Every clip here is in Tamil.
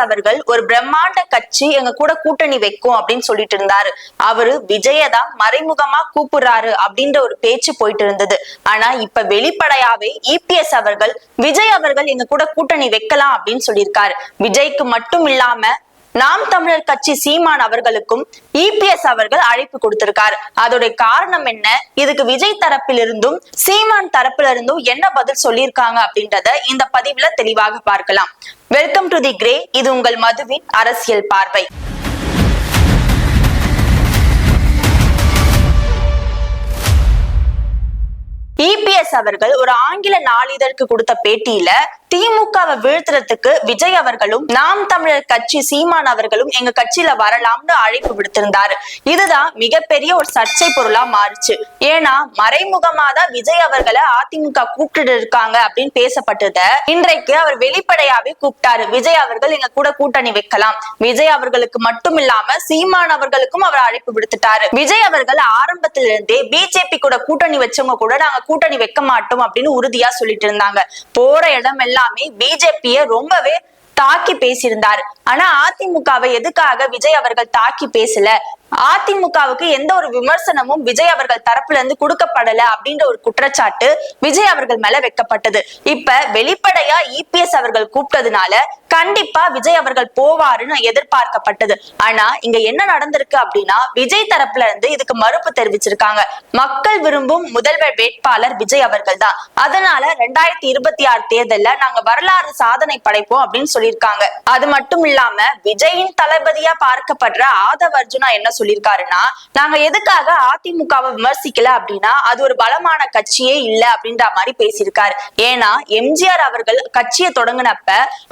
அவர்கள் ஒரு பிரம்மாண்ட கட்சி எங்க கூட கூட்டணி வைக்கும் அப்படின்னு சொல்லிட்டு இருந்தாரு. அவரு விஜயதா மறைமுகமா கூப்பிடுறாரு அப்படின்ற ஒரு பேச்சு போயிட்டு இருந்தது. ஆனா இப்ப வெளிப்படையாவே இபிஎஸ் அவர்கள் விஜய் அவர்கள் எங்க கூட கூட்டணி வைக்கலாம் அப்படின்னு சொல்லியிருக்காரு. விஜய்க்கு மட்டும் இல்லாம நாம் தமிழர் கட்சி சீமான் அவர்களுக்கும் இபிஎஸ் அவர்கள் அழைப்பு கொடுத்திருக்காரு. அதோட காரணம் என்ன? இதுக்கு விஜய் தரப்பிலிருந்தும் சீமான் தரப்பில இருந்தும் என்ன பதில் சொல்லியிருக்காங்க அப்படின்றத இந்த பதிவுல தெளிவாக பார்க்கலாம். வெல்கம் டு தி கிரே இது உங்கள் மதுவின் அரசியல் பார்வை. இபிஎஸ் அவர்கள் ஒரு ஆங்கில நாளிதழ்க்கு கொடுத்த பேட்டியில திமுகவை வீழ்த்துறதுக்கு விஜய் அவர்களும் நாம் தமிழர் கட்சி சீமான் அவர்களும் எங்க கட்சியில வரலாம்னு அழைப்பு விடுத்திருந்தாரு. இதுதான் மிகப்பெரிய ஒரு சர்ச்சை பொருளா மாறுச்சு. ஏன்னா மறைமுகமா தான் விஜய் அவர்களை அதிமுக கூப்பிட்டு இருக்காங்க அப்படின்னு பேசப்பட்டத இன்றைக்கு அவர் வெளிப்படையாவே கூப்பிட்டாரு. விஜய் அவர்கள் எங்க கூட கூட்டணி வைக்கலாம். விஜய் அவர்களுக்கு மட்டும் இல்லாம சீமான் அவர்களுக்கும் அவர் அழைப்பு விடுத்துட்டாரு. விஜய் அவர்கள் ஆரம்பத்திலிருந்தே பிஜேபி கூட கூட்டணி வச்சவங்க கூட நாங்க கூட்டணி வைக்க மாட்டோம் அப்படின்னு உறுதியா சொல்லிட்டு இருந்தாங்க. போற இடம் எல்லாமே பிஜேபிய ரொம்பவே தாக்கி பேசியிருந்தார். ஆனா அதிமுகவை எதுக்காக விஜய் அவர்கள் தாக்கி பேசல? அதிமுகவுக்கு எந்த ஒரு விமர்சனமும் விஜய் அவர்கள் தரப்புல இருந்து கொடுக்கப்படல அப்படின்ற ஒரு குற்றச்சாட்டு விஜய் அவர்கள் மேல வைக்கப்பட்டது. இப்ப வெளிப்படையா இபிஎஸ் அவர்கள் கூப்பிட்டதுனால கண்டிப்பா விஜய் அவர்கள் போவாருன்னு எதிர்பார்க்கப்பட்டது. ஆனா இங்க என்ன நடந்திருக்கு அப்படின்னா விஜய் தரப்புல இருந்து இதுக்கு மறுப்பு தெரிவிச்சிருக்காங்க. மக்கள் விரும்பும் முதல்வர் வேட்பாளர் விஜய் அவர்கள் தான். அதனால ரெண்டாயிரத்தி இருபத்தி ஆறு தேர்தல்ல நாங்க வரலாறு சாதனை படைப்போம் அப்படின்னு சொல்லியிருக்காங்க. அது மட்டும் இல்லாம விஜயின் தளபதியா பார்க்கப்படுற ஆதவ் அர்ஜுனா என்ன சொல்லியிருக்காருன்னா நாங்க எதுக்காக அதிமுகவை விமர்சிக்கல அப்படின்னா அது ஒரு பலமான கட்சியே இல்ல அப்படின்ற மாதிரி பேசியிருக்காரு. ஏன்னா எம்ஜிஆர் அவர்கள் கட்சியை தொடங்கினப்ப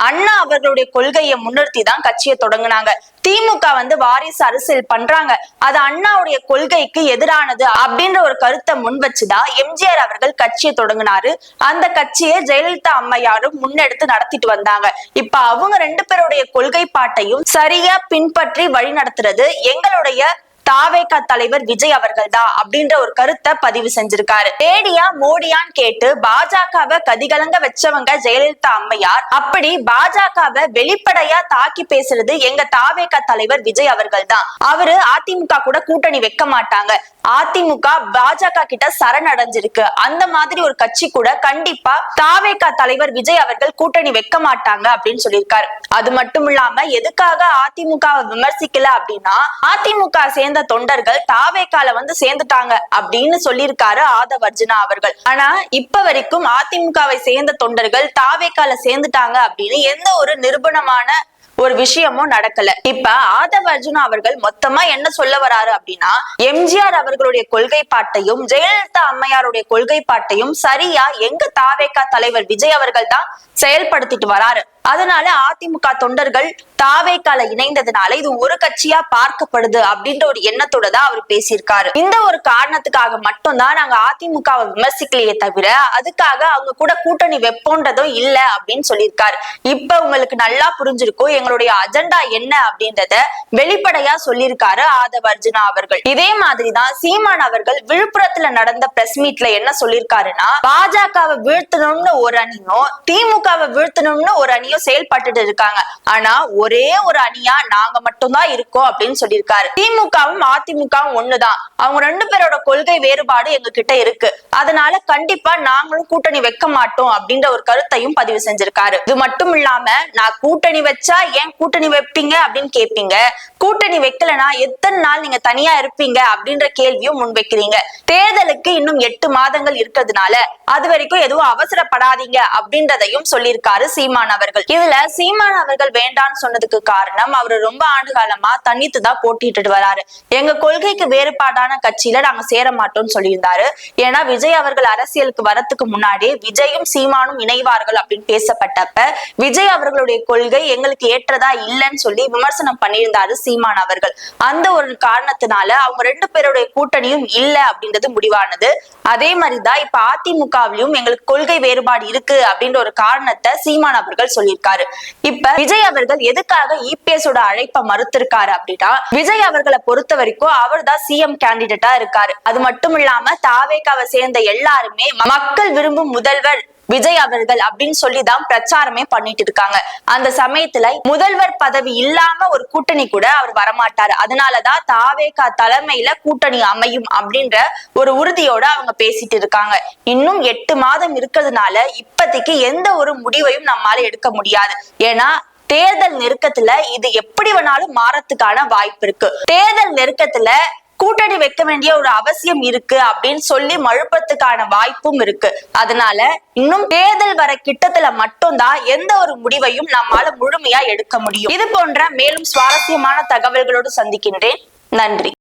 அண்ணா அவர்களுடைய கொள்கையை முன்னிறுத்தி தான் கட்சியை தொடங்கினாங்க. திமுக வந்து வாரிசு அரசியல் பண்றாங்க. அது அண்ணாவுடைய கொள்கைக்கு எதிரானது அப்படின்ற ஒரு கருத்தை முன் வச்சுதான் எம்ஜிஆர் அவர்கள் கட்சியை தொடங்கினாரு. அந்த கட்சியை ஜெயலலிதா அம்மையாரும் முன்னெடுத்து நடத்திட்டு வந்தாங்க. இப்ப அவங்க ரெண்டு பேருடைய கொள்கை பாட்டையும் சரியா பின்பற்றி வழி நடத்துறது எங்களுடைய தாவேகா தலைவர் விஜய் அவர்கள் தான் அப்படின்ற ஒரு கருத்தை பதிவு செஞ்சிருக்காரு. தேடியா மோடியான்னு கேட்டு பாஜகவை கதிகலங்க வச்சவங்க ஜெயலலிதா அம்மையார் அப்படி பாஜகவை வெளிப்படையா தாக்கி பேசுறது எங்க தாவேகா தலைவர் விஜய் அவர்கள் தான் அவரு அதிமுக கூட கூட்டணி வைக்க மாட்டாங்க. அதிமுக பாஜக கிட்ட சரணடைஞ்சிருக்கு. அந்த மாதிரி ஒரு கட்சி கூட கண்டிப்பா தாவேகா தலைவர் விஜய் அவர்கள் கூட்டணி வைக்க மாட்டாங்க அப்படின்னு சொல்லியிருக்காரு. அது மட்டும் இல்லாம எதுக்காக அதிமுக விமர்சிக்கல அப்படின்னா அதிமுக சேர்ந்த சேர்ந்த தொண்டர்கள் தாவேக்கால வந்து சேர்ந்துட்டாங்க அப்படின்னு சொல்லியிருக்காரு ஆதவ் அர்ஜுனா அவர்கள். ஆனா இப்ப வரைக்கும் அதிமுகவை சேர்ந்த தொண்டர்கள் தாவேக்கால சேர்ந்துட்டாங்க அப்படின்னு எந்த ஒரு நிரூபணமான ஒரு விஷயமும் நடக்கல. இப்ப ஆதவ அர்ஜுனா அவர்கள் மொத்தமா என்ன சொல்ல வராரு அப்படின்னா எம்ஜிஆர் அவர்களுடைய கொள்கை பாட்டையும் ஜெயலலிதா அம்மையாருடைய கொள்கை பாட்டையும் சரியா எங்க தாவேக்கா தலைவர் விஜய் அவர்கள் தான் செயல்படுத்திட்டு வராரு. அதனால அதிமுக தொண்டர்கள் தாவேக்கால இணைந்ததுனால இது ஒரு கட்சியா பார்க்கப்படுது அப்படின்ற ஒரு எண்ணத்தோட தான் அவர் பேசியிருக்காரு. இந்த ஒரு காரணத்துக்காக மட்டும்தான் நாங்க அதிமுகவை விமர்சிக்கலையே தவிர அதுக்காக அவங்க கூட கூட்டணி வெப்போன்றதும் இல்ல அப்படின்னு சொல்லியிருக்காரு. இப்ப உங்களுக்கு நல்லா புரிஞ்சிருக்கும் எங்களுடைய அஜெண்டா என்ன அப்படின்றத வெளிப்படையா சொல்லியிருக்காரு ஆதவ அர்ஜுனா அவர்கள். இதே மாதிரிதான் சீமான் அவர்கள் விழுப்புரத்துல நடந்த பிரஸ் மீட்ல என்ன சொல்லியிருக்காருன்னா பாஜகவை வீழ்த்தணும்னு ஒரு அணியும் திமுகவை வீழ்த்தணும்னு ஒரு அணியும் செயல்பட்டுட்டு இருக்காங்க. ஆனா ஒரே ஒரு அணியா நாங்க மட்டும்தான் இருக்கோம் அப்படின்னு சொல்லியிருக்காரு. திமுகவும் அதிமுகவும் ஒண்ணுதான். அவங்க ரெண்டு பேரோட கொள்கை வேறுபாடு எங்க கிட்ட இருக்கு. அதனால கண்டிப்பா நாங்களும் கூட்டணி வைக்க மாட்டோம் அப்படின்ற ஒரு கருத்தையும் பதிவு செஞ்சிருக்காரு. இது மட்டும் இல்லாம நான் கூட்டணி வச்சா ஏன் கூட்டணி வைப்பீங்க அப்படின்னு கேட்பீங்க கூட்டணி வைக்கலனா எத்தனை நாள் நீங்க தனியா இருப்பீங்க அப்படின்ற கேள்வியும் முன்வைக்கிறீங்க. தேர்தலுக்கு இன்னும் எட்டு மாதங்கள் இருக்கிறதுனால அது வரைக்கும் எதுவும் அவசரப்படாதீங்க அப்படின்றதையும் சொல்லியிருக்காரு சீமான் அவர்கள். இதுல சீமான் அவர்கள் வேண்டாம்னு சொன்ன சொன்னதுக்கு காரணம் அவர் ரொம்ப ஆண்டு காலமா தனித்து தான் போட்டிட்டு வராரு. எங்க கொள்கைக்கு வேறுபாடான கட்சியில நாங்க சேர மாட்டோம்னு சொல்லியிருந்தாரு. ஏன்னா விஜய் அவர்கள் அரசியலுக்கு வரத்துக்கு முன்னாடி விஜயும் சீமானும் இணைவார்கள் அப்படின்னு பேசப்பட்டப்ப விஜய் அவர்களுடைய கொள்கை எங்களுக்கு ஏற்றதா இல்லைன்னு சொல்லி விமர்சனம் பண்ணியிருந்தாரு சீமான் அவர்கள். அந்த ஒரு காரணத்தினால அவங்க ரெண்டு பேருடைய கூட்டணியும் இல்ல அப்படின்றது முடிவானது. அதே மாதிரிதான் இப்ப அதிமுகவிலும் எங்களுக்கு கொள்கை வேறுபாடு இருக்கு அப்படின்ற ஒரு காரணத்தை சீமான் அவர்கள் சொல்லியிருக்காரு. இப்ப விஜய் அவர்கள் எது எதுக்காக இபிஎஸ் ஓட அழைப்பை மறுத்திருக்காரு அப்படின்னா விஜய் அவர்களை பொறுத்த வரைக்கும் அவர் தான் சிஎம் கேண்டிடேட்டா இருக்காரு. அது மட்டும் இல்லாம தாவேக்காவை சேர்ந்த எல்லாருமே மக்கள் விரும்பும் முதல்வர் விஜய் அவர்கள் அப்படின்னு சொல்லி தான் பிரச்சாரமே பண்ணிட்டு இருக்காங்க. அந்த சமயத்துல முதல்வர் பதவி இல்லாம ஒரு கூட்டணி கூட அவர் வரமாட்டாரு. அதனாலதான் தாவேகா தலைமையில கூட்டணி அமையும் அப்படின்ற ஒரு உறுதியோட அவங்க பேசிட்டு இருக்காங்க. இன்னும் எட்டு மாதம் இருக்கிறதுனால இப்பதைக்கு எந்த ஒரு முடிவையும் நம்மால எடுக்க முடியாது. ஏன்னா தேர்தல் நெருக்கத்துல இது எப்படி வேணாலும் மாறத்துக்கான வாய்ப்பு இருக்கு. தேர்தல் நெருக்கத்துல கூட்டணி வைக்க வேண்டிய ஒரு அவசியம் இருக்கு அப்படின்னு சொல்லி மழுப்பத்துக்கான வாய்ப்பும் இருக்கு. அதனால இன்னும் தேர்தல் வர கிட்டத்துல மட்டும்தான் எந்த ஒரு முடிவையும் நம்மால முழுமையா எடுக்க முடியும். இது போன்ற மேலும் சுவாரஸ்யமான தகவல்களோடு சந்திக்கின்றேன். நன்றி.